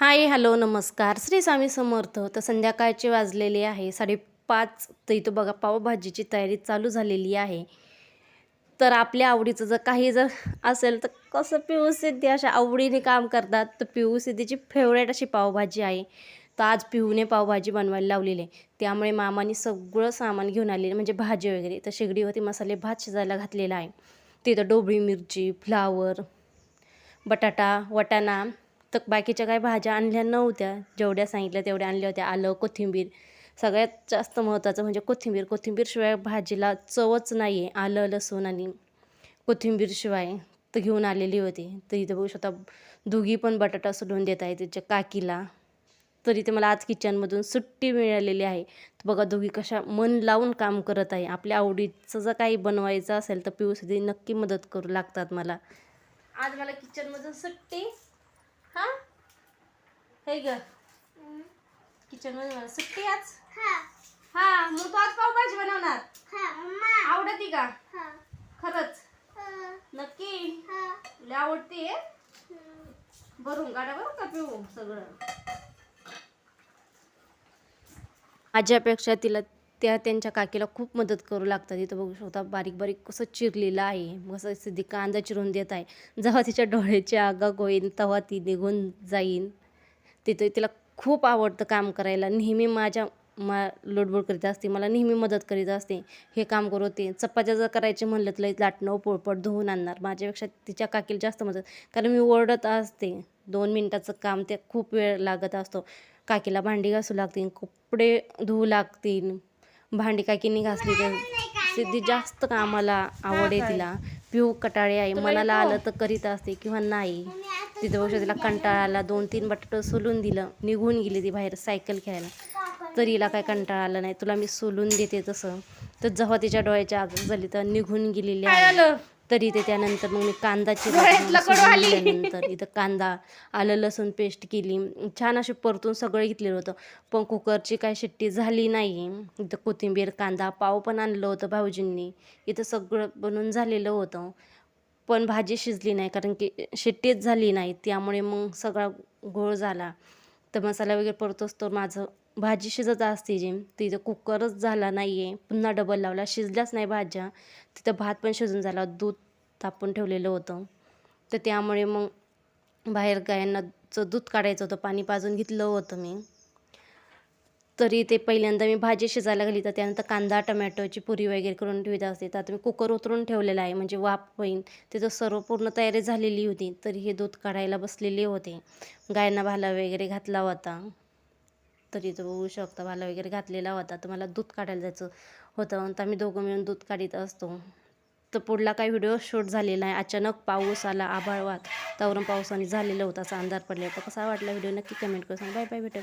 Hi hello नमस्कार. श्री स्वामी समर्थ. तर संध्याकाळचे वाजलेले आहे. साडेपाच तर इथं बघा पावभाजीची तयारी चालू झालेली आहे. तर आपल्या आवडीचं जर काही जर असेल तर कसं पिऊ सिद्धी? अशा आवडीने काम करतात. तर पिऊ सिद्धीची फेवरेट अशी पावभाजी आहे. तर आज पिहूने पावभाजी बनवायला लावलेली आहे. त्यामुळे मामाने सगळं सामान घेऊन आलेलं म्हणजे भाजी वगैरे. तर शेगडीवरती मसाले भात शिजायला घातलेला आहे. तिथं डोबळी मिरची फ्लावर बटाटा वटाणा तर बाकीच्या काही भाज्या आणल्या नव्हत्या. जेवढ्या सांगितल्या तेवढ्या आणल्या होत्या. आलं कोथिंबीर. सगळ्यात जास्त महत्त्वाचं म्हणजे कोथिंबीर. कोथिंबीरशिवाय भाजीला चवच नाही आहे आलं लसूण आणि कोथिंबीरशिवाय तर घेऊन आलेली होती. तर इथं बघू शकता दोघी पण बटाटा सोडून देत आहे त्याच्या काकीला. तर इथे मला आज किचनमधून सुट्टी मिळालेली आहे. तर बघा दोघी कशा मन लावून काम करत आहे. आपल्या आवडीचं जर काही बनवायचं असेल तर पिऊसाठी नक्की मदत करू लागतात मला. आज मला किचनमधून सुट्टी हा? हे ग किचनमध्ये मला सुट्टी आज? हा. मग तू आज पावभाजी बनवणार. आवडती का? खरंच. नक्की. लय आवडते भरून काढा बरं का पिऊ सगळं. माझ्यापेक्षा तिला त्या त्यांच्या काकीला खूप मदत करू लागतात. इथं बघू शकता बारीक बारीक कसं चिरलेलं आहे. कसं सिद्धी कांदा चिरून देत आहे. जेव्हा तिच्या डोळ्याची आगाग गोईन तेव्हा ती निघून जाईन. तिथं तिला खूप आवडतं काम करायला. नेहमी माझ्या मा लोडबोड करीत असते. मला नेहमी मदत करीत असते. हे काम करू ते चपात्या जर करायचे म्हणलं तर लाटणं पोळपट धुवून आणणार. माझ्यापेक्षा तिच्या काकीला जास्त मदत. कारण मी ओरडत असते. दोन मिनटाचं काम ते खूप वेळ लागत असतो. काकीला भांडी घासू लागतील कपडे धुवू लागतील. भांडी काकीने घासली तर सिद्धी जास्त कामाला आवड आहे तिला. पिऊ कटाळे आहे मनाला आलं तर करीत असते किंवा नाही. तिथं तिला कंटाळा आला दोन तीन बटाटं सोलून दिलं निघून गेली ती बाहेर सायकल खेळायला. तरी हिला काय कंटाळा आला नाही. तुला मी सोलून देते तसं. तर जेव्हा तिच्या डोळ्याच्या आग झाली तर निघून गेलेली आहे तरी ते त्यानंतर मग मी कांदा चिरल्यानंतर इथं कांदा आलं लसूण पेस्ट केली. छान असे परतून सगळं घेतलेलं होतं. पण कुकरची काय शिट्टी झाली नाही इथं कोथिंबीर कांदा पाव पण आणलं होतं भाऊजींनी. इथं सगळं बनवून झालेलं होतं. पण भाजी शिजली नाही कारण की शिट्टीच झाली नाही. त्यामुळे मग सगळा गोळ झाला. तर मसाला वगैरे परतोच तर माझं भाजी शिजत असते जी. तिथं कुकरच झाला नाही आहे पुन्हा डबल लावला. शिजल्याच नाही भाज्या. तिथं भात पण शिजून झाला. दूध तापून ठेवलेलं होतं. तर त्यामुळे मग बाहेर गायांनाचं दूध काढायचं होतं. पाणी पाजून घेतलं होतं मी. तरी ते पहिल्यांदा मी भाजी शिजायला घाली. तर त्यानंतर कांदा टमॅटोची पुरी वगैरे करून ठेवत असते. तर आता मी कुकर उतरून ठेवलेला आहे. म्हणजे वाफ होईन. तिथं सर्व पूर्ण तयारी झालेली होती. तरी हे दूध काढायला बसलेले होते. गायांना भाला वगैरे घातला होता. तरी तो बघू शकता. भाला वगैरे घातलेला होता. तर मला दूध काढायला जायचं होतं. तर आम्ही दोघं मिळून दूध काढीत असतो. तर पुढला काही व्हिडिओ शूट झालेला आहे अचानक पाऊस आला. आभाळ वात. त्यावरून पावसाने झालेला होता असा अंधार पडला. तर कसा वाटला व्हिडिओ नक्की कमेंट करून बाय बाय भेटत